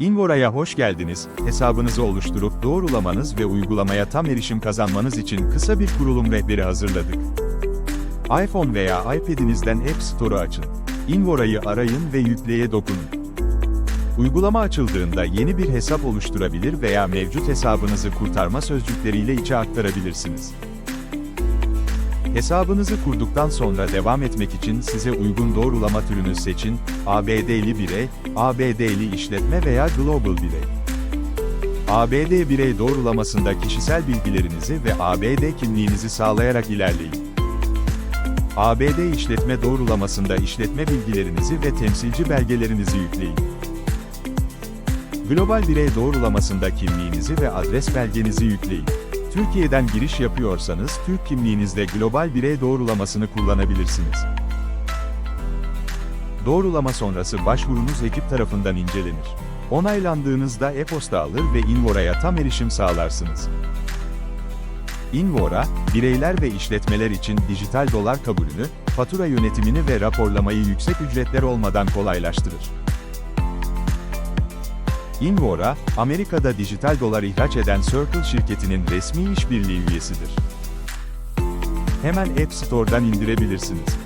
Invora'ya hoş geldiniz. Hesabınızı oluşturup doğrulamanız ve uygulamaya tam erişim kazanmanız için kısa bir kurulum rehberi hazırladık. iPhone veya iPad'inizden App Store'u açın. Invora'yı arayın ve yükleye dokunun. Uygulama açıldığında yeni bir hesap oluşturabilir veya mevcut hesabınızı kurtarma sözcükleriyle içe aktarabilirsiniz. Hesabınızı kurduktan sonra devam etmek için size uygun doğrulama türünü seçin, ABD'li birey, ABD'li işletme veya Global birey. ABD birey doğrulamasında kişisel bilgilerinizi ve ABD kimliğinizi sağlayarak ilerleyin. ABD işletme doğrulamasında işletme bilgilerinizi ve temsilci belgelerinizi yükleyin. Global birey doğrulamasında kimliğinizi ve adres belgenizi yükleyin. Türkiye'den giriş yapıyorsanız Türk kimliğinizle global birey doğrulamasını kullanabilirsiniz. Doğrulama sonrası başvurunuz ekip tarafından incelenir. Onaylandığınızda e-posta alır ve Invora'ya tam erişim sağlarsınız. Invora, bireyler ve işletmeler için dijital dolar kabulünü, fatura yönetimini ve raporlamayı yüksek ücretler olmadan kolaylaştırır. Invora, Amerika'da dijital dolar ihraç eden Circle şirketinin resmi işbirliği üyesidir. Hemen App Store'dan indirebilirsiniz.